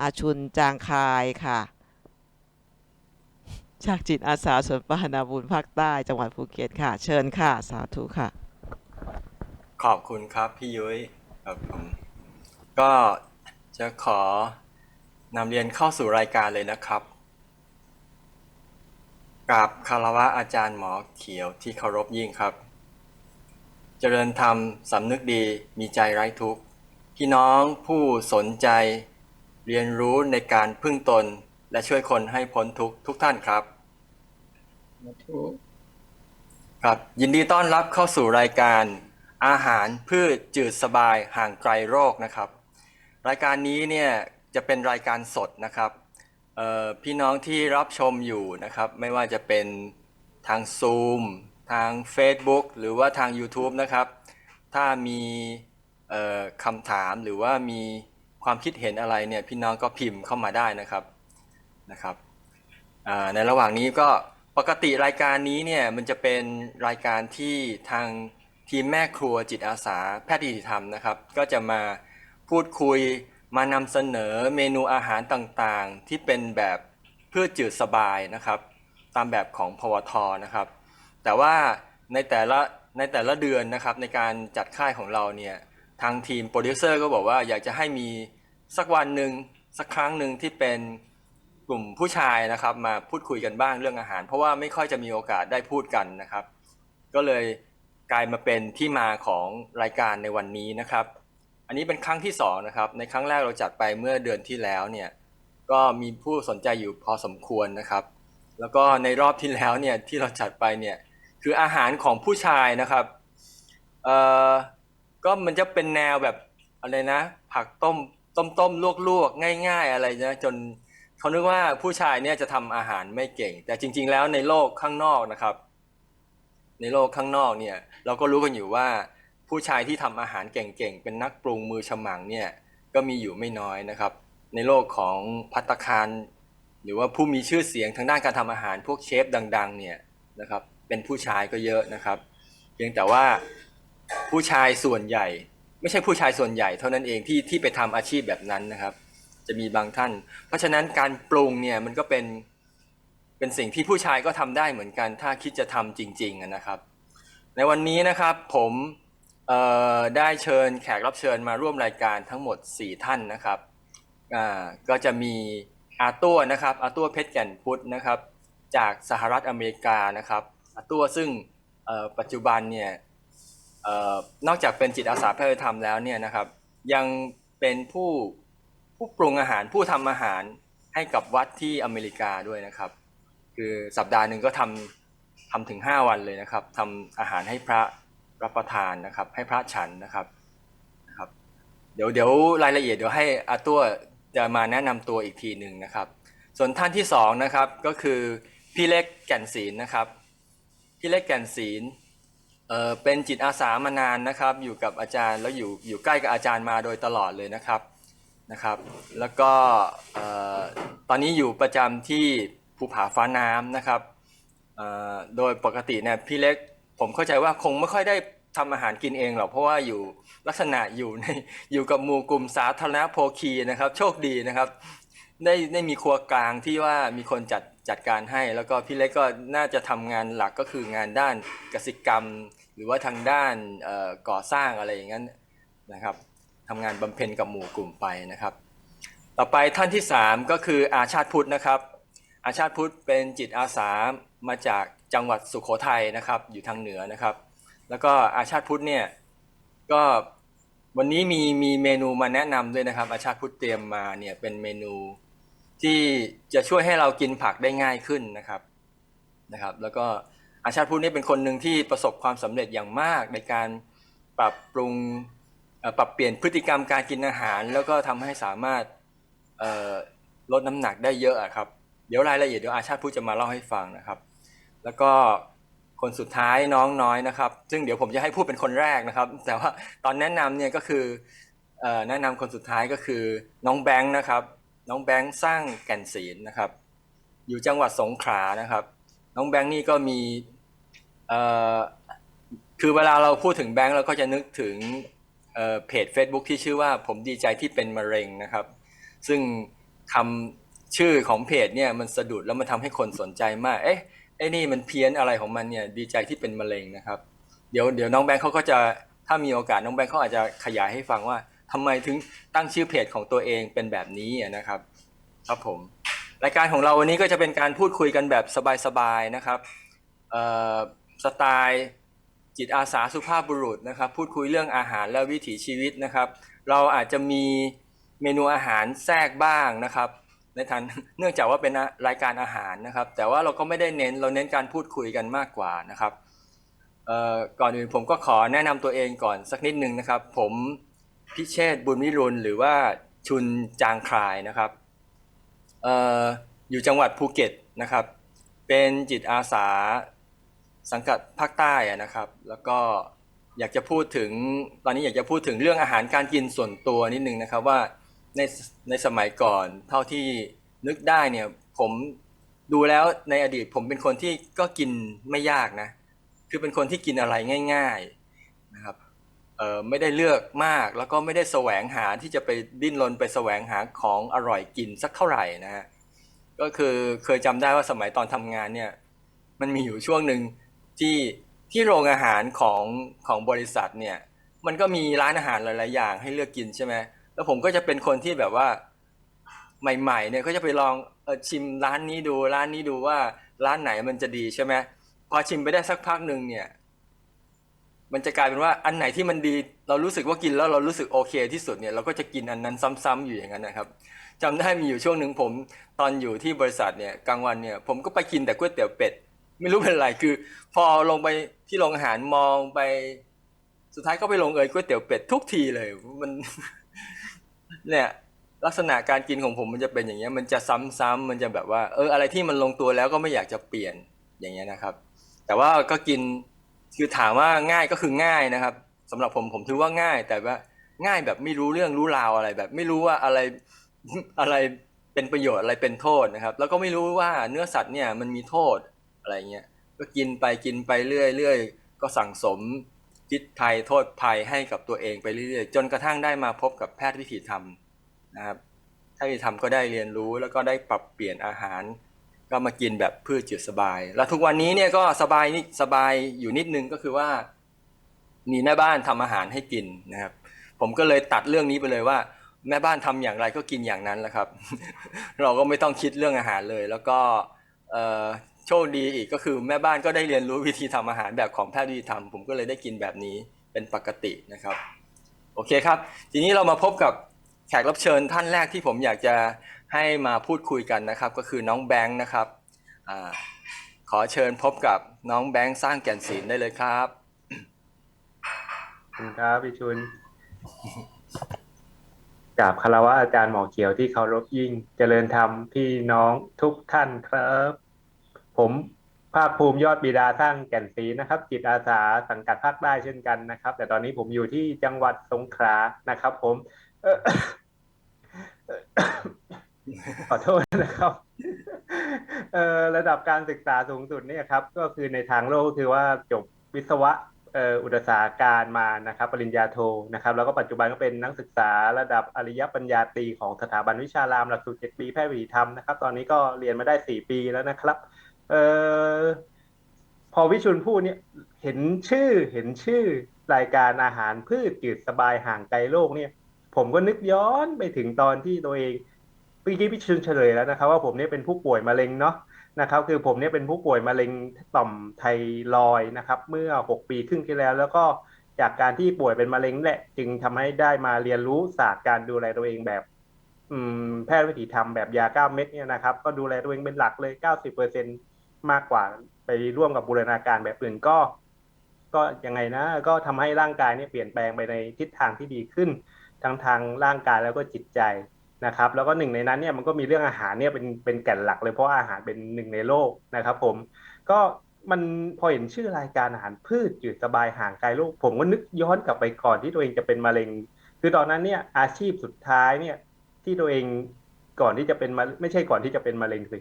อาชุนจางคายค่ะ จากจิตอาสาสวนป่านาบุญภาคใต้จังหวัดภูเก็ตค่ะ เชิญค่ะ สาธุค่ะ ขอบคุณครับพี่ยุ้ยครับผมก็จะขอนำเรียนเข้าสู่รายการเลยนะครับกับคารวะอาจารย์หมอเขียวที่เคารพยิ่งครับ เจริญธรรมสำนึกดีมีใจไร้ทุกข์พี่น้องผู้สนใจ เรียนรู้ในการพึ่งตนและช่วยคนให้พ้นทุกทุกท่านครับ ครับ ยินดีต้อนรับเข้าสู่รายการอาหารพืชจืดสบายห่างไกลโรคนะครับ รายการนี้เนี่ยจะเป็นรายการสดนะครับพี่น้องที่รับชมอยู่นะครับ ไม่ว่าจะเป็นทาง Zoom ทาง Facebook หรือว่าทาง YouTube นะครับ ถ้ามีคำถามหรือว่ามี ความคิดเห็นอะไรเนี่ยพี่น้องก็พิมพ์เข้ามาได้นะครับนะครับในระหว่างนี้ก็ปกติรายการนี้เนี่ยมันจะเป็นรายการที่ทางทีมแม่ครัวจิตอาสาแพทย์ดิธรรมนะครับ ก็จะมาพูดคุยมานำเสนอเมนูอาหารต่างๆ ที่เป็นแบบเพืชจืดสบายนะครับ ตามแบบของพวทนะครับ แต่ว่าในแต่ละในแต่ละเดือนนะครับในการจัดค่ายของเราเนี่ยทางทีมโปรดิวเซอร์ก็บอกว่าอยากจะให้มี สักวันหนึ่งสักครั้งหนึ่งที่เป็นกลุ่มผู้ชายนะครับมาพูดคุยกันบ้างเรื่องอาหาร เพราะว่าไม่ค่อยจะมีโอกาสได้พูดกันนะครับ ก็เลยกลายมาเป็นที่มาของรายการในวันนี้นะครับ อันนี้เป็นครั้งที่สองนะครับในครั้งแรกเราจัดไปเมื่อเดือนที่แล้วเนี่ยก็มีผู้สนใจอยู่พอสมควรนะครับ แล้วก็ในรอบที่แล้วเนี่ยที่เราจัดไปเนี่ยคืออาหารของผู้ชายนะครับเอ่อก็มันจะเป็นแนวแบบอะไรนะ ผักต้ม ต้มต้มลวกลวกๆง่าย ๆ อะไรนะจนเขานึกว่าผู้ชายเนี่ยจะทำอาหารไม่เก่ง แต่จริง ๆ แล้วในโลกข้างนอกนะครับ ในโลกข้างนอกเนี่ยเราก็รู้กันอยู่ว่าผู้ชายที่ทำอาหารเก่งๆเป็นนักปรุงมือฉมังเนี่ยก็มีอยู่ไม่น้อยนะครับ ในโลกของพัตตาคารหรือว่าผู้มีชื่อเสียงทางด้านการทำอาหารพวกเชฟดัง ๆ เนี่ยนะครับ เป็นผู้ชายก็เยอะนะครับ เพียงแต่ว่าผู้ชายส่วนใหญ่ ไม่ใช่ผู้ชายส่วนใหญ่เท่านั้นเองที่ที่ไปทำอาชีพแบบนั้นนะครับ จะมีบางท่าน เพราะฉะนั้นการปรุงเนี่ยมันก็เป็นเป็นสิ่งที่ผู้ชายก็ทำได้เหมือนกัน ถ้าคิดจะทำจริงๆนะครับ ในวันนี้นะครับผมได้เชิญแขกรับเชิญมาร่วมรายการทั้งหมด 4 ท่านนะครับก็จะมีอาตัวนะครับอาตัวเพชรแก่นพุทธนะครับ จากสหรัฐอเมริกานะครับอาตัวซึ่งปัจจุบันเนี่ย นอกจากเป็นจิตอาสาพระธรรมแล้วเนี่ยนะครับ ยังเป็นผู้ผู้ปรุงอาหารผู้ทำอาหารให้กับวัดที่อเมริกาด้วยนะครับ คือสัปดาห์หนึ่งก็ทำทำถึง 5 วันเลยนะครับทำอาหารให้พระรับประทานนะครับ ให้พระฉันนะครับนะครับ เดี๋ยวเดี๋ยวรายละเอียดเดี๋ยวให้อาตัวจะมาแนะนำตัวอีกทีหนึ่งนะครับ ส่วนท่านที่สองนะครับก็คือพี่เล็กแก่นศีลนะครับพี่เล็กแก่นศีล เออเป็นจิตอาสามานานนะครับอยู่กับอาจารย์แล้วอยู่อยู่ใกล้กับอาจารย์มาโดยตลอดเลยนะครับนะครับ แล้วก็ตอนนี้อยู่ประจำที่ภูผาฟ้าน้ำนะครับโดยปกติเนี่ยพี่เล็กผมเข้าใจว่าคงไม่ค่อยได้ทำอาหารกินเองหรอกเพราะว่าอยู่ลักษณะอยู่ในอยู่กับหมู่กลุ่มสาธารณโภคีนะครับ โชคดีนะครับ ได้ได้มีครัวกลางที่ว่ามีคนจัด จัดการให้แล้วก็พี่เล็กก็น่าจะทำงานหลักก็คืองานด้านกสิกรรม หรือว่าทางด้านก่อสร้างอะไรอย่างนั้นนะครับทำงานบำเพ็ญกับหมู่กลุ่มไปนะครับ ต่อไปท่านที่ 3 ก็คืออาชาติพุทธนะครับ อาชาติพุทธเป็นจิตอาสามาจากจังหวัดสุโขทัยนะครับ อยู่ทางเหนือนะครับ แล้วก็อาชาติพุทธเนี่ยก็วันนี้มีมีเมนูมาแนะนำด้วยนะครับ อาชาติพุทธเตรียมมาเนี่ยเป็นเมนู ที่จะช่วยให้เรากินผักได้ง่ายขึ้นนะครับนะครับ แล้วก็อาชาติพุทธนี่เป็นคนหนึ่งที่ประสบความสำเร็จอย่างมากในการปรับปรุงปรับเปลี่ยนพฤติกรรมการกินอาหาร แล้วก็ทำให้สามารถลดน้ำหนักได้เยอะอะครับ เดี๋ยวรายละเอียดเดี๋ยวอาชาติพูดจะมาเล่าให้ฟังนะครับ แล้วก็คนสุดท้ายน้องน้อยนะครับ ซึ่งเดี๋ยวผมจะให้พูดเป็นคนแรกนะครับ แต่ว่าตอนแนะนำเนี่ยก็คือเอ่อแนะนำคนสุดท้ายก็คือน้องแบงค์นะครับ น้องแบงค์สร้างแก่นศีลนะครับ อยู่จังหวัดสงขลานะครับ น้องแบงค์นี่ก็มีเอ่อคือเวลาเราพูดถึงแบงค์เราก็จะนึกถึงเอ่อเพจ Facebook ที่ชื่อว่าผมดีใจที่เป็นมะเร็งนะครับ ซึ่งคำชื่อของเพจเนี่ยมันสะดุดแล้วมันทำให้คนสนใจมาก เอ๊ะไอ้นี่มันเพี้ยนอะไรของมันเนี่ยดีใจที่เป็นมะเร็งนะครับ เดี๋ยวเดี๋ยวน้องแบงค์เขาก็จะถ้ามีโอกาสน้องแบงค์เขาอาจจะขยายให้ฟังว่า ทำไมถึงตั้งชื่อเพจของตัวเองเป็นแบบนี้นะครับ ครับผม รายการของเราวันนี้ก็จะเป็นการพูดคุยกันแบบสบายๆนะครับสไตล์จิตอาสาสุภาพบุรุษนะครับ พูดคุยเรื่องอาหารและวิถีชีวิตนะครับ เราอาจจะมีเมนูอาหารแทรกบ้างนะครับ ในฐานเนื่องจากว่าเป็นรายการอาหารนะครับ แต่ว่าเราก็ไม่ได้เน้นเราเน้นการพูดคุยกันมากกว่านะครับก่อนอื่นผมก็ขอแนะนำตัวเองก่อนสักนิดนึงนะครับ ผม พิเชษบุญวิรุณหรือว่าชุนจางคลายนะครับอออยู่จังหวัดภูเก็ตนะครับ เป็นจิตอาสาสังกัดภาคใต้นะครับ แล้วก็อยากจะพูดถึงตอนนี้อยากจะพูดถึงเรื่องอาหารการกินส่วนตัวนิดนึงนะครับว่าในในสมัยก่อนเท่าที่นึกได้เนี่ยผมดูแล้วในอดีตผมเป็นคนที่ก็กินไม่ยากนะ คือเป็นคนที่กินอะไรง่าย ๆนะครับ ไม่ได้เลือกมากแล้วก็ไม่ได้แสวงหาที่จะไปดิ้นรนไปแสวงหาของอร่อยกินสักเท่าไหร่นะฮะก็คือเคยจำได้ว่าสมัยตอนทำงานเนี่ยมันมีอยู่ช่วงหนึ่งที่ที่โรงอาหารของของบริษัทเนี่ยมันก็มีร้านอาหารหลาย ๆ อย่างให้เลือกกินใช่ไหมแล้วผมก็จะเป็นคนที่แบบว่าใหม่ ๆ เนี่ยก็จะไปลองออชิมร้านนี้ดูร้านนี้ดูว่าร้านไหนมันจะดีใช่ไหมพอชิมไปได้สักพักหนึ่งเนี่ย มันจะกลายเป็นว่าอันไหนที่มันดี เรารู้สึกว่ากินแล้วเรารู้สึกโอเค ที่สุดเนี่ยเราก็จะกินอันนั้นซ้ำๆอยู่อย่างนั้นนะครับจำได้มีอยู่ช่วงหนึ่งผมตอนอยู่ที่บริษัทเนี่ยกลางวันเนี่ยผมก็ไปกินแต่ก๋วยเตี๋ยวเป็ดไม่รู้เป็นไรคือ พอลงไปที่โรงอาหารมองไป สุดท้ายก็ไปลงเอยก๋วยเตี๋ยวเป็ดทุกทีเลยมัน เนี่ยลักษณะการกินของผมมันจะเป็นอย่างเงี้ย มันจะซ้ำๆมันจะแบบว่า เอออะไรที่มันลงตัวแล้วก็ไม่อยากจะเปลี่ยนอย่างเงี้ยนะครับ แต่ว่าก็กิน คือถามว่าง่ายก็คือง่ายนะครับสำหรับผมผมถือว่าง่าย แต่ว่าง่ายแบบไม่รู้เรื่องรู้ราวอะไรแบบ ไม่รู้ว่าอะไรอะไรเป็นประโยชน์อะไรเป็นโทษนะครับ แล้วก็ไม่รู้ว่าเนื้อสัตว์เนี่ยมันมีโทษอะไรเงี้ยก็กินไปกินไปเรื่อยๆก็สั่งสมพิษภัยโทษภัยให้กับตัวเองไปเรื่อยๆ จนกระทั่งได้มาพบกับแพทย์วิถีธรรมนะครับแพทย์วิถีธรรมก็ได้เรียนรู้แล้วก็ได้ปรับเปลี่ยนอาหาร ก็มากินแบบพืชจืดสบาย แล้วทุกวันนี้เนี่ยก็สบายนิดสบายอยู่นิดนึงก็คือว่า มีแม่บ้านทำอาหารให้กินนะครับ ผมก็เลยตัดเรื่องนี้ไปเลยว่า แม่บ้านทำอย่างไรก็กินอย่างนั้นแหละครับ เราก็ไม่ต้องคิดเรื่องอาหารเลย แล้วก็โชคดีอีกก็คือแม่บ้านก็ได้เรียนรู้วิธีทำอาหารแบบของแพทย์วิธีทำผมก็เลยได้กินแบบนี้เป็นปกตินะครับ โอเคครับ ทีนี้เรามาพบกับแขกรับเชิญท่านแรกที่ผมอยากจะ ให้มาพูดคุยกันนะครับ ก็คือน้องแบงค์นะครับอขอเชิญพบกับน้องแบงค์สร้างแก่นศิลได้เลยครับคุณครับพี่ชุนกราบคารวะอาจารย์หมอเขียวที่เคารพยิ่งเจริญธรรมพี่น้องทุกท่านครับ ผมภาคภูมิยอดบิดาสร้างแก่นศีนะครับ จิตอาสาสังกัดภาคใต้เช่นกันนะครับ แต่ตอนนี้ผมอยู่ที่จังหวัดสงขลานะครับ ผม ขอโทษนะครับเอ่อระดับการศึกษาสูงสุดเนี่ยครับ ก็คือในทางโลกคือว่าจบวิศวะเอ่ออุตสาหการมานะครับ ปริญญาโทนะครับ แล้วก็ปัจจุบันก็เป็นนักศึกษาระดับอริยปริญญาตรีของสถาบันวิชารามหลักสูตร7ปีแพทย์วิถีธรรมนะครับ ตอนนี้ก็เรียนมาได้4ปีแล้วนะครับเอ่อพอวิชุนพูดเนี่ยเห็นชื่อเห็นชื่อรายการอาหารพืชจืดสบายห่างไกลโลกเนี่ย ผมก็นึกย้อนไปถึงตอนที่ตัวเอง เมื่อกี้พี่ชุนเฉลยแล้วนะครับว่าผมเนี่ยเป็นผู้ป่วยมะเร็งเนาะนะครับคือผมเนี่ยเป็นผู้ป่วยมะเร็งต่อมไทรอยนะครับ เมื่อ 6 ปีครึ่งที่แล้ว แล้วก็จากการที่ป่วยเป็นมะเร็งแหละ จึงทำให้ได้มาเรียนรู้ศาสตร์การดูแลตัวเองแบบแพทย์วิถีธรรมแบบยาเก้าเม็ดเนี่ยนะครับ ก็ดูแลตัวเองเป็นหลักเลย 90%มากกว่าไปร่วมกับบูรณาการแบบอื่นก็ ก็ยังไงนะ ก็ทำให้ร่างกายเนี่ยเปลี่ยนแปลงไปในทิศทางที่ดีขึ้น ทั้งทางร่างกายแล้วก็จิตใจ นะครับแล้วก็หนึ่งในนั้นเนี่ยมันก็มีเรื่องอาหารเนี่ยเป็นเป็นแก่นหลักเลยเพราะอาหารเป็นหนึ่งในโลกนะครับผมก็มันพอเห็นชื่อรายการอาหารพืชจืดสบายห่างไกลโลก ผมก็นึกย้อนกลับไปก่อนที่ตัวเองจะเป็นมะเร็ง คือตอนนั้นเนี่ยอาชีพสุดท้ายเนี่ยที่ตัวเองก่อนที่จะเป็นมะไม่ใช่ก่อนที่จะเป็นมะเร็งสิ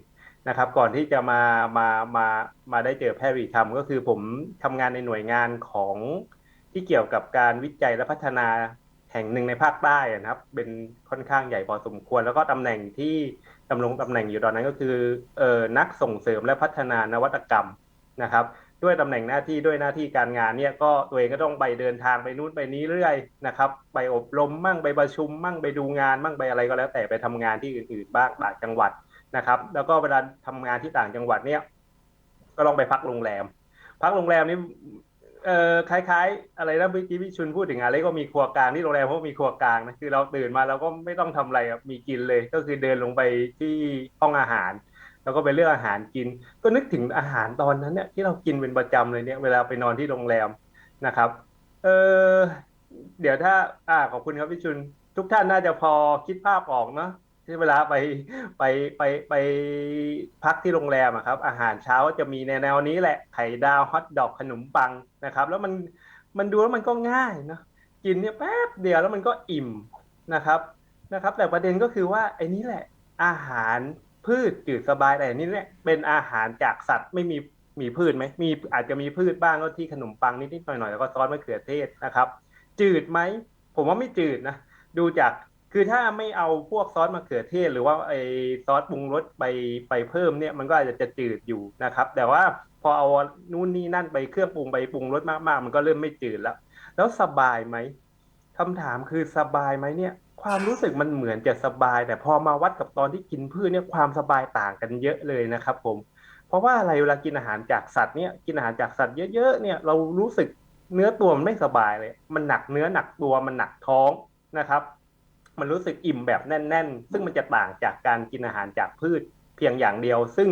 นะครับ ก่อนที่จะมามามามาได้เจอแพทย์วิธรรมก็คือผมทำงานในหน่วยงานของที่เกี่ยวกับการวิจัยและพัฒนา แห่งหนึ่งในภาคใต้นะครับ เป็นค่อนข้างใหญ่พอสมควร แล้วก็ตำแหน่งที่ดำรงตำแหน่งอยู่ตอนนั้นก็คือเอ่อนักส่งเสริมและพัฒนานวัตกรรมนะครับด้วยตำแหน่งหน้าที่ด้วยหน้าที่การงานเนี่ยก็ตัวเองก็ต้องไปเดินทางไปนู่นไปนี้เรื่อยนะครับ ไปอบรมมั่งไปประชุม มั่งไปดูงาน มั่งไปอะไรก็แล้วแต่ไปทำงานที่อื่นๆบ้างต่างจังหวัดนะครับ แล้วก็เวลาทำงานที่ต่างจังหวัดเนี่ย ก็ลองไปพักโรงแรม พักโรงแรมนี่ เอ่อคล้ายๆ อะไรนะเมื่อกี้พี่ชุนพูดถึงอะไรก็มีครัวกลางที่โรงแรมเขาก็มีครัวกลางนะคือเราตื่นมาเราก็ไม่ต้องทำอะไรมีกินเลย ก็คือเดินลงไปที่ห้องอาหาร แล้วก็ไปเลือกอาหารกิน ก็นึกถึงอาหารตอนนั้นเนี่ยที่เรากินเป็นประจำเลยเนี่ยเวลาไปนอนที่โรงแรมนะครับ เออเดี๋ยวถ้าอ่าขอบคุณครับพี่ชุน ทุกท่านน่าจะพอคิดภาพออกเนาะ ที่เวลาไปไปไปไปพักที่โรงแรมอะครับ อาหารเช้าจะมีในแนวนี้แหละไข่ดาวฮอทดอกขนมปังนะครับ แล้วมันมันดูแล้วมันก็ง่ายเนาะกินเนี่ยแป๊บเดียวแล้วมันก็อิ่มนะครับนะครับ แต่ประเด็นก็คือว่าไอ้นี้แหละ อาหารพืชจืดสบายแต่อันนี่เนี่ยเป็นอาหารจากสัตว์ไม่มีมีพืชไหมมีอาจจะมีพืชบ้างก็ที่ขนมปังนิดๆหน่อยๆแล้วก็ซอสมะเขือเทศนะครับ จืดไหมผมว่าไม่จืดนะดูจาก คือถ้าไม่เอาพวกซอสมะเขือเทศ หรือว่าไอซอสปรุงรสไปไปเพิ่มเนี่ยมันก็อาจจะจะจืดอยู่นะครับ แต่ว่าพอเอานู่นนี่นั่นไปเครื่องปรุงไปปรุงรสมากๆ มันก็เริ่มไม่จืดแล้ว แล้วสบายไหมคำถามคือสบายไหมเนี่ย ความรู้สึกมันเหมือนจะสบาย แต่พอมาวัดกับตอนที่กินพืชเนี่ยความสบายต่างกันเยอะเลยนะครับ ผม เพราะว่าอะไรเวลากินอาหารจากสัตว์เนี่ยกินอาหารจากสัตว์เยอะๆเนี่ยเรารู้สึกเนื้อตัวมันไม่สบายเลย มันหนักเนื้อหนักตัวมันหนักท้องนะครับ มันรู้สึกอิ่มแบบแน่น ๆ ซึ่งมันจะต่างจากการกินอาหารจากพืชเพียงอย่างเดียว ซึ่ง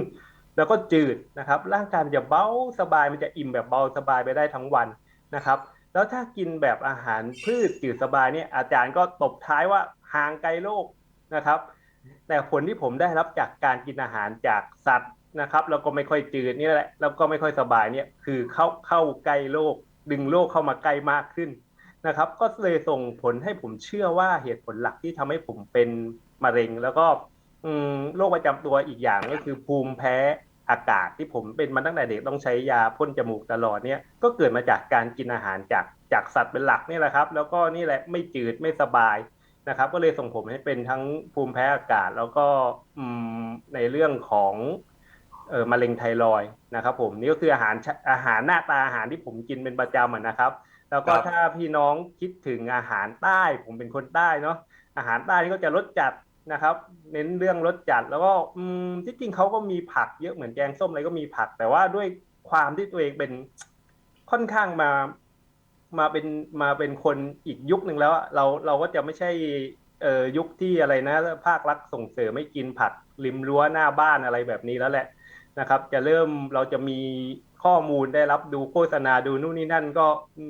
แล้วก็จืดนะครับ ร่างกายมันจะเบาสบายมันจะอิ่มแบบเบาสบายไปได้ทั้งวันนะครับ แล้วถ้ากินแบบอาหารพืชจืดสบายเนี่ยอาจารย์ก็ตบท้ายว่าห่างไกลโลกนะครับ แต่ผลที่ผมได้รับจากการกินอาหารจากสัตว์นะครับแล้วก็ไม่ค่อยจืดนี่แหละแล้วก็ไม่ค่อยสบายเนี่ยคือเข้าเข้าใกล้โลก ดึงโลกเข้ามาใกล้มากขึ้น นะครับ ก็เลยส่งผลให้ผมเชื่อว่าเหตุผลหลักที่ทำให้ผมเป็นมะเร็ง แล้วก็โรคประจำตัวอีกอย่างก็คือภูมิแพ้อากาศที่ผมเป็นมาตั้งแต่เด็กต้องใช้ยาพ่นจมูกตลอดเนี่ยก็เกิดมาจากการกินอาหารจากจากสัตว์เป็นหลักนี่แหละครับ แล้วก็นี่แหละไม่จืดไม่สบายนะครับ ก็เลยส่งผมให้เป็นทั้งภูมิแพ้อากาศ แล้วก็ในเรื่องของเออมะเร็งไทรอยนะครับผมนี่ก็คืออาหารอาหารหน้าตาอาหารที่ผมกินเป็นประจำอะนะครับ แล้วก็ครับ ถ้าพี่น้องคิดถึงอาหารใต้ ผมเป็นคนใต้เนาะอาหารใต้นี่ก็จะรสจัดนะครับ เน้นเรื่องรสจัด แล้วก็อืมที่จริงเขาก็มีผักเยอะเหมือนแกงส้มอะไรก็มีผัก แต่ว่าด้วยความที่ตัวเองเป็นค่อนข้างมา มาเป็นมาเป็นคนอีกยุคหนึ่งแล้วอะเราเราก็จะไม่ใช่ เอ่อยุคที่อะไรนะ ภาครัฐส่งเสริมไม่กินผักริมรั้วหน้าบ้านอะไรแบบนี้แล้วแหละนะครับ จะเริ่มเราจะมี ข้อมูลได้รับดูโฆษณาดูนู่นนี่นั่นก็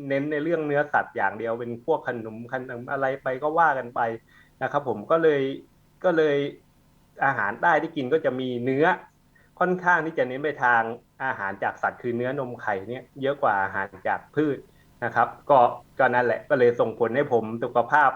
เน้นในเรื่องเนื้อสัตว์อย่างเดียวเป็นพวกขนมขนมอะไรไปก็ว่ากันไปนะครับผมก็เลยก็เลยอาหารใต้ที่กินก็จะมีเนื้อค่อนข้างที่จะเน้นไปทางอาหารจากสัตว์คือเนื้อนมไข่เนี่ยเยอะกว่าอาหารจากพืชนะครับ ก็ก็นั่นแหละก็เลยส่งผลให้ผมสุขภาพ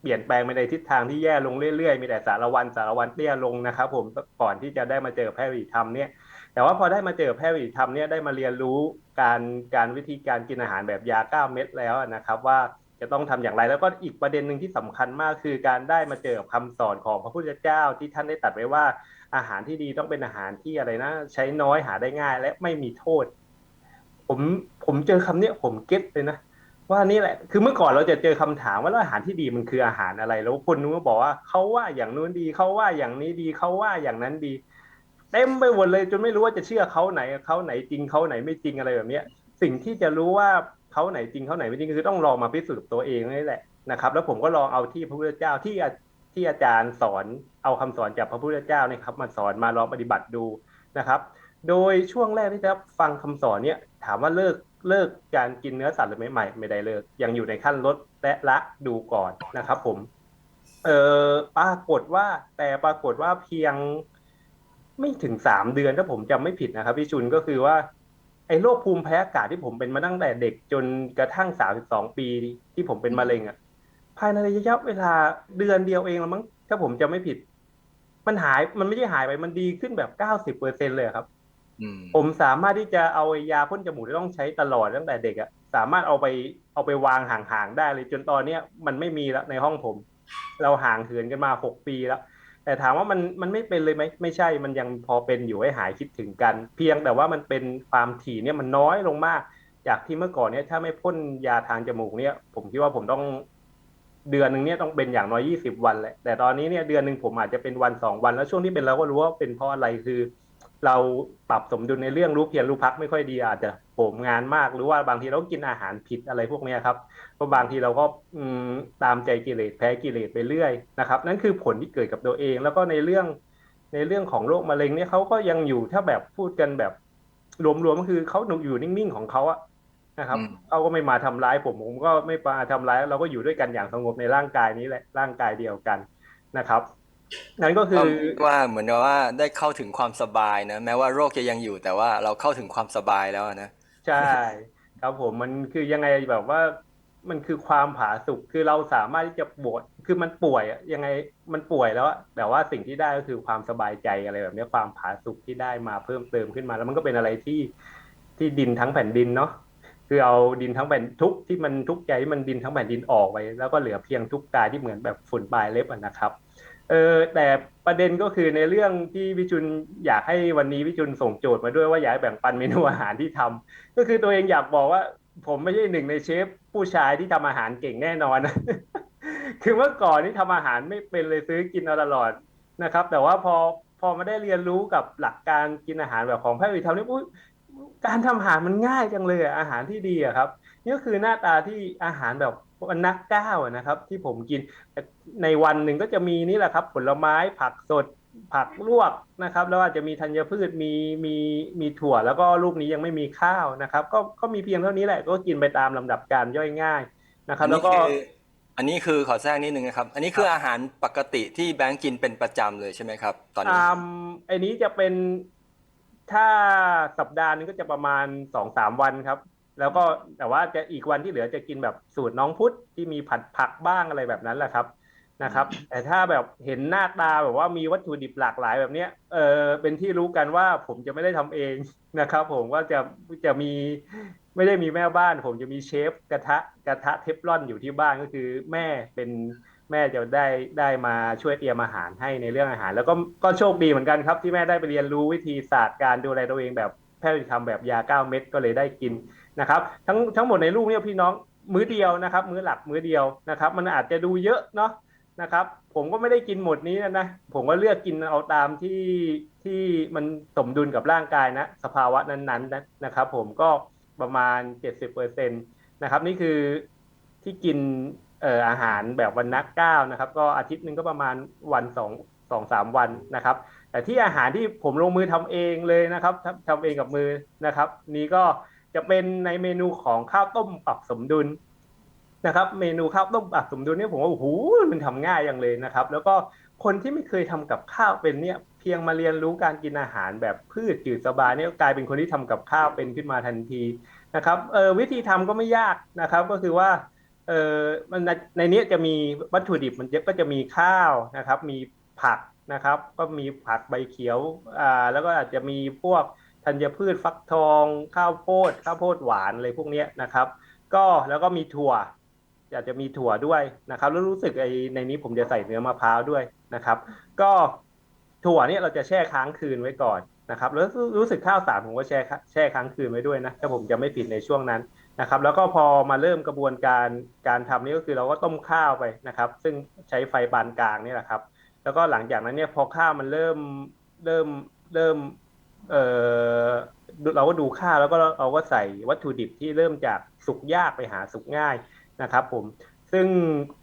เปลี่ยนแปลงไปในทิศทางที่แย่ลงเรื่อยๆ มีแต่สารวันสารวันเตี้ยลงนะครับ ผมก่อนที่จะได้มาเจอแพทย์วิธรรมเนี่ย แต่ว่าพอได้มาเจอแพทย์วิถีธรรมเนี่ยได้มาเรียนรู้การการวิธีการกินอาหารแบบยาเก้าเม็ดแล้วนะครับ ว่าจะต้องทำอย่างไร แล้วก็อีกประเด็นหนึ่งที่สำคัญมากคือการได้มาเจอกับคำสอนของพระพุทธเจ้าที่ท่านได้ตัดไว้ว่า อาหารที่ดีต้องเป็นอาหารที่อะไรนะ ใช้น้อยหาได้ง่าย และไม่มีโทษ ผมผมเจอคำเนี้ยผมเก็ตเลยนะว่านี่แหละ คือเมื่อก่อนเราจะเจอคำถามว่าอาหารที่ดีมันคืออาหารอะไร แล้วคนนู้นก็บอกว่าเขาว่าอย่างนู้นดีเขาว่าอย่างนี้ดีเขาว่าอย่างนั้นดี เต็มไปหมดเลยจนไม่รู้ว่าจะเชื่อเขาไหนเขาไหนจริงเขาไหนไม่จริงอะไรแบบเนี้ย สิ่งที่จะรู้ว่าเขาไหนจริงเขาไหนไม่จริงคือต้องลองมาพิสูจน์ตัวเองนี่แหละนะครับ แล้วผมก็ลองเอาที่พระพุทธเจ้าที่ที่อาจารย์สอนเอาคำสอนจากพระพุทธเจ้าเนี่ยครับ มาสอนมาลองปฏิบัติดูนะครับ โดยช่วงแรกที่จะฟังคำสอนเนี่ยถามว่าเลิกเลิกการกินเนื้อสัตว์หรือไม่ไม่ไม่ได้เลิก ยังอยู่ในขั้นลดและละดูก่อนนะครับ ผม เออปรากฏว่าแต่ปรากฏว่าเพียง ไม่ถึงสามเดือนถ้าผมจำไม่ผิดนะครับพี่ชุนก็คือว่าไอ้โรคภูมิแพ้อากาศที่ผมเป็นมาตั้งแต่เด็กจนกระทั่งสามสิบสองปีที่ผมเป็นมะเร็งอะ ภายในระยะเวลาเดือนเดียวเองละมั้งถ้าผมจำไม่ผิด มันหายมันไม่ใช่หายไปมันดีขึ้นแบบเก้าสิบเปอร์เซ็นเลยครับอืมผมสามารถที่จะเอาไอ้ยาพ่นจมูกที่ต้องใช้ตลอดตั้งแต่เด็กอะสามารถเอาไปเอาไปวางห่างๆได้เลย จนตอนเนี้ยมันไม่มีแล้วในห้องผม เราห่างเหินกันมาหกปีแล้ว แต่ถามว่ามันมันไม่เป็นเลยไหมไม่ใช่มันยังพอเป็นอยู่ให้หายคิดถึงกัน เพียงแต่ว่ามันเป็นความถี่เนี่ยมันน้อยลงมาก จากที่เมื่อก่อนเนี่ยถ้าไม่พ่นยาทางจมูกเนี่ย ผมคิดว่าผมต้องเดือนหนึ่งเนี่ยต้องเป็นอย่างน้อยยี่สิบวันแหละแต่ตอนนี้เนี่ยเดือนหนึ่งผมอาจจะเป็นวันสองวัน แล้วช่วงที่เป็นเราก็รู้ว่าเป็นเพราะอะไรคือ เราปรับสมดุลในเรื่องรู้เพียรรู้พักไม่ค่อยดีอาจจะโหมงานมาก หรือว่าบางทีเรากินอาหารผิดอะไรพวกเนี้ยครับเพราะบางทีเราก็อืมตามใจกิเลสแพ้กิเลสไปเรื่อยนะครับ นั่นคือผลที่เกิดกับตัวเอง แล้วก็ในเรื่องในเรื่องของโรคมะเร็งเนี่ยเขาก็ยังอยู่ถ้าแบบพูดกันแบบรวมๆก็คือเขาอยู่นิ่งๆของเขาอะนะครับอืมเขาก็ไม่มาทำร้ายผมผมก็ไม่มาทำร้ายเราก็อยู่ด้วยกันอย่างสงบในร่างกายนี้แหละร่างกายเดียวกันนะครับ นั่นก็คืก็อเรียกว่าเหมือนกับว่าได้เข้าถึงความสบายนะแม้ว่าโรคจะยังอยู่แต่ว่าเราเข้าถึงความสบายแล้วนะใช่ครับผมมันคือยังไงแบบว่ามันคือความผาสุกคือเราสามารถที่จะบวชคือมันป่วยอะยังไงมันป่วยแล้วอะแต่ว่าสิ่งที่ได้ก็คือความสบายใจอะไรแบบเนี้ยความผาสุกที่ได้มาเพิ่มเติมขึ้นมา แล้วมันก็เป็นอะไรที่ที่ดินทั้งแผ่นดินเนาะคือเอาดินทั้งแผ่นทุกข์ที่มันทุกข์ใจที่มันดินทั้งแผ่นดินออกไป แล้วก็เหลือเพียงทุกข์กายที่เหมือนแบบฝุ่นปลายเล็บอะนะครับ เออแต่ประเด็นก็คือในเรื่องที่วิจุนอยากให้วันนี้วิจุนส่งโจทย์มาด้วยว่าอยากแบ่งปันเมนูอาหารที่ทำก็คือตัวเองอยากบอกว่า ผมไม่ใช่หนึ่งในเชฟผู้ชายที่ทำอาหารเก่งแน่นอน คือเมื่อก่อนนี่ทำอาหารไม่เป็นเลยซื้อกินเอาตลอดนะครับ แต่ว่าพอพอมาได้เรียนรู้กับหลักการกินอาหารแบบของแพทย์วิทยานี่อุ๊ยการทำอาหารมันง่ายจังเลยอะอาหารที่ดีอะครับนี่ก็คือหน้าตาที่อาหารแบบ วันนักก้าวอะนะครับ ที่ผมกินในวันหนึ่งก็จะมีนี่แหละครับ ผลไม้ผักสดผักลวกนะครับ แล้วอาจจะมีธัญพืชมีมีมีถั่ว แล้วก็ลูกนี้ยังไม่มีข้าวนะครับ ก็ก็มีเพียงเท่านี้แหละก็กินไปตามลำดับการย่อยง่ายนะครับอันแล้นี้วก็คืออันนี้คือขอแทรกนิดนึงนะครับ อันนี้คืออาหารปกติที่แบงค์กินเป็นประจำเลยใช่ไหมครับ ตอนนี้อ่าไอ้นี้จะเป็นถ้าสัปดาห์นึงก็จะประมาณสองสามวันครับ แล้วก็แต่ว่าจะอีกวันที่เหลือจะกินแบบสูตรน้องพุทธที่มีผัดผักบ้างอะไรแบบนั้นแหละครับนะครับ แต่ถ้าแบบเห็นหน้าตาแบบว่ามีวัตถุดิบหลากหลายแบบเนี้ยเออเป็นที่รู้กันว่าผมจะไม่ได้ทำเองนะครับ ผมว่าจะจะมีไม่ได้มีแม่บ้าน ผมจะมีเชฟกระทะกระทะเทฟลอนอยู่ที่บ้านก็คือแม่เป็นแม่จะได้ได้มาช่วยเตรียมอาหารให้ในเรื่องอาหาร แล้วก็ก็โชคดีเหมือนกันครับ ที่แม่ได้ไปเรียนรู้วิธีศาสตร์การดูแลตัวเองแบบแพทย์ทำแบบยาเก้าเม็ดก็เลยได้กิน นะครับทั้งทั้งหมดในลูกเนี่ยพี่น้องมื้อเดียวนะครับ มื้อหลักมื้อเดียวนะครับ มันอาจจะดูเยอะเนาะนะครับ ผมก็ไม่ได้กินหมดนี้นะนะผมก็เลือกกินเอาตามที่ที่มันสมดุลกับร่างกายนะ สภาวะนั้นๆนะนะครับ ผมก็ประมาณ 70%นะครับ นี่คือที่กินเอ่ออาหารแบบวันนักเก้านะครับ ก็อาทิตย์หนึ่งก็ประมาณวันสองสองสามวันนะครับ แต่ที่อาหารที่ผมลงมือทำเองเลยนะครับทำเองกับมือนะครับ นี้ก็ จะเป็นในเมนูของข้าวต้มปรับสมดุลนะครับ เมนูข้าวต้มปรับสมดุลนี่ผมว่าโอ้โหมันทำง่ายอย่างเลยนะครับ แล้วก็คนที่ไม่เคยทำกับข้าวเป็นเนี่ยเพียงมาเรียนรู้การกินอาหารแบบพืชจืดสบายเนี่ยกลายเป็นคนที่ทำกับข้าวเป็นขึ้นมาทันทีนะครับเออวิธีทำก็ไม่ยากนะครับ ก็คือว่าเออมันในนี้จะมีวัตถุดิบมันก็จะมีข้าวนะครับ มีผักนะครับ ก็มีผักใบเขียวอ่าแล้วก็อาจจะมีพวก ธัญพืชฟักทองข้าวโพดข้าวโพดหวานอะไรพวกนี้นะครับ ก็แล้วก็มีถั่วอยาจจะมีถั่วด้วยนะครับ แล้วรู้สึกไอในนี้ผมจะใส่เนื้อมะพร้าวด้วยนะครับ ก็ถั่วเนี่ยเราจะแช่ค้างคืนไว้ก่อนนะครับแล้วรู้สึกข้าวสารผมก็แช่แช่ค้างคืนไว้ด้วยนะถ้าผมจะไม่ผิดในช่วงนั้นนะครับ แล้วก็พอมาเริ่มกระบวนการการทำนี่ก็คือเราก็ต้มข้าวไปนะครับ ซึ่งใช้ไฟปานกลางนี่แหละครับ แล้วก็หลังจากนั้นเนี่ยพอข้าวมันเริ่มเริ่มเริ่ม เออเราก็ดูข้าวแล้วก็เราก็ใส่วัตถุดิบที่เริ่มจากสุกยากไปหาสุกง่ายนะครับ ผมซึ่ง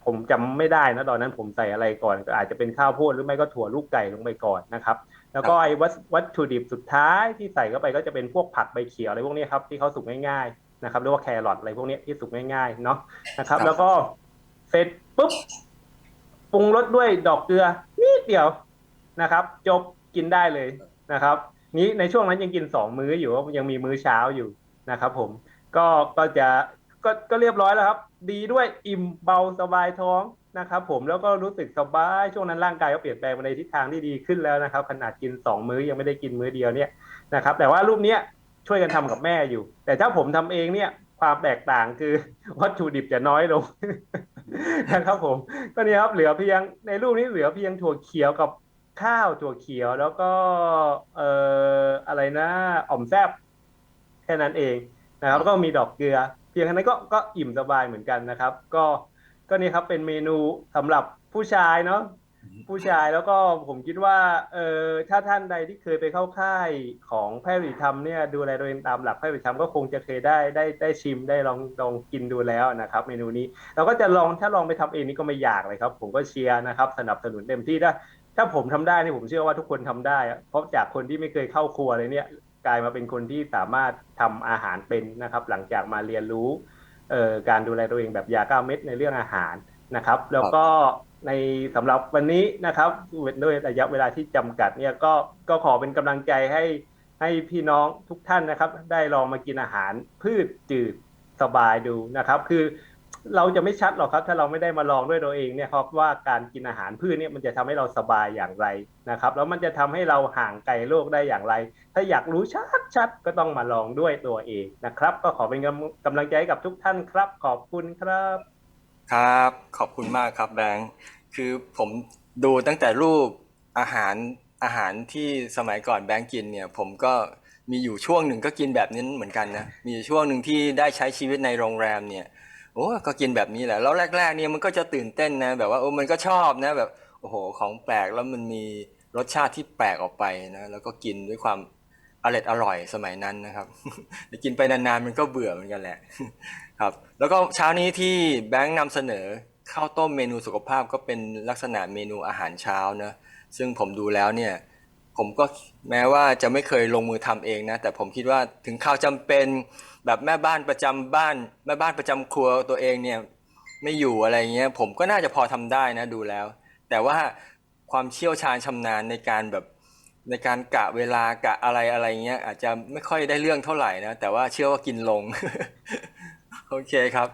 ผมจำไม่ได้นะตอนนั้นผมใส่อะไรก่อนก็อาจจะเป็นข้าวโพดหรือไม่ก็ถั่วลูกไก่ลงไปก่อนนะครับ แล้วก็ไอ้วัตวัตถุดิบสุดท้ายที่ใส่เข้าไปก็จะเป็นพวกผักใบเขียวอะไรพวกนี้ครับที่เขาสุกง่ายๆนะครับเรียกว่าแครอทอะไรพวกนี้ที่สุกง่ายๆเนาะนะครับครับ แล้วก็เสร็จปุ๊บปรุงรสด้วยดอกเกลือนิดเดียวนะครับ จบกินได้เลยนะครับ นี้ในช่วงนั้นยังกินสองมื้ออยู่ยังมีมื้อเช้าอยู่นะครับ ผมก็ก็จะก็ก็เรียบร้อยแล้วครับ ดีด้วยอิ่มเบาสบายท้องนะครับ ผมแล้วก็รู้สึกสบายช่วงนั้นร่างกายก็เปลี่ยนแปลงไปในทิศทางที่ดีขึ้นแล้วนะครับ ขนาดกินสองมื้อยังไม่ได้กินมื้อเดียวเนี่ยนะครับ แต่ว่ารูปเนี้ยช่วยกันทำกับแม่อยู่ แต่ถ้าผมทำเองเนี่ยความแตกต่างคือวัตถุดิบจะน้อยลงนะครับผมก็เนี่ยครับเหลือเพียงในรูปนี้เหลือเพียงถั่วเขียวกับ ข้าวถั่วเขียวแล้วก็เอ่ออะไรนะอ่อมแซบแค่นั้นเองนะครับแล้วก็มีดอกเกลือ เพียงแค่นั้นก็ก็อิ่มสบายเหมือนกันนะครับ ก็ก็นี่ครับเป็นเมนูสำหรับผู้ชายเนาะผู้ชายแล้วก็ผมคิดว่าเออถ้าท่านใดที่เคยไปเข้าค่ายของแพทย์วิธรรมเนี่ยดูแลตัวเองตามหลักแพทย์วิธรรมก็คงจะเคยได้ได้ได้ชิมได้ลองลองกินดูแล้วนะครับ เมนูนี้เราก็จะลองถ้าลองไปทำเองนี่ก็ไม่ยากเลยครับ ผมก็เชียร์นะครับ สนับสนุนเต็มที่ถ้า ถ้าผมทำได้นี่ผมเชื่อว่าทุกคนทำได้ เพราะจากคนที่ไม่เคยเข้าครัวเลยเนี่ยกลายมาเป็นคนที่สามารถทำอาหารเป็นนะครับ หลังจากมาเรียนรู้เอ่อการดูแลตัวเองแบบยาเก้าเม็ดในเรื่องอาหารนะครับ แล้วก็ในสำหรับวันนี้นะครับด้วยระยะเวลาที่จำกัดเนี่ยก็ก็ขอเป็นกำลังใจให้ให้พี่น้องทุกท่านนะครับ ได้ลองมากินอาหารพืชจืดสบายดูนะครับ คือ เราจะไม่ชัดหรอกครับ ถ้าเราไม่ได้มาลองด้วยตัวเองเนี่ยครับว่าการกินอาหารพืชเนี่ยมันจะทำให้เราสบายอย่างไรนะครับ แล้วมันจะทำให้เราห่างไกลโรคได้อย่างไร ถ้าอยากรู้ชัดๆก็ต้องมาลองด้วยตัวเองนะครับ ก็ขอเป็นกำลังใจกับทุกท่านครับ ขอบคุณครับ ครับ ขอบคุณมากครับแบงค์คือผมดูตั้งแต่รูปอาหารอาหารที่สมัยก่อนแบงค์กินเนี่ยผมก็มีอยู่ช่วงหนึ่งก็กินแบบนี้เหมือนกันนะมีช่วงหนึ่งที่ได้ใช้ชีวิตในโรงแรมเนี่ย โอ้ก็กินแบบนี้แหละ แล้วแรก ๆ เนี่ยมันก็จะตื่นเต้นนะแบบว่าโอ้มันก็ชอบนะแบบโอ้โหของแปลกแล้วมันมีรสชาติที่แปลกออกไปนะแล้วก็กินด้วยความอร่อยอร่อยสมัยนั้นนะครับแต่กินไปนานๆมันก็เบื่อเหมือนกันแหละครับ แล้วก็เช้านี้ที่แบงค์นำเสนอข้าวต้มเมนูสุขภาพก็เป็นลักษณะเมนูอาหารเช้านะซึ่งผมดูแล้วเนี่ยผมก็แม้ว่าจะไม่เคยลงมือทำเองนะแต่ผมคิดว่าถึงข่าวจำเป็น แบบแม่บ้านประจำบ้าน แม่บ้านประจำครัวตัวเองเนี่ยไม่อยู่อะไรเงี้ยผมก็น่าจะพอทำได้นะดูแล้ว แต่ว่าความเชี่ยวชาญชำนาญในการแบบในการกะเวลากะอะไรอะไรเงี้ยอาจจะไม่ค่อยได้เรื่องเท่าไหร่นะแต่ว่าเชื่อว่ากินลง โอเคครับ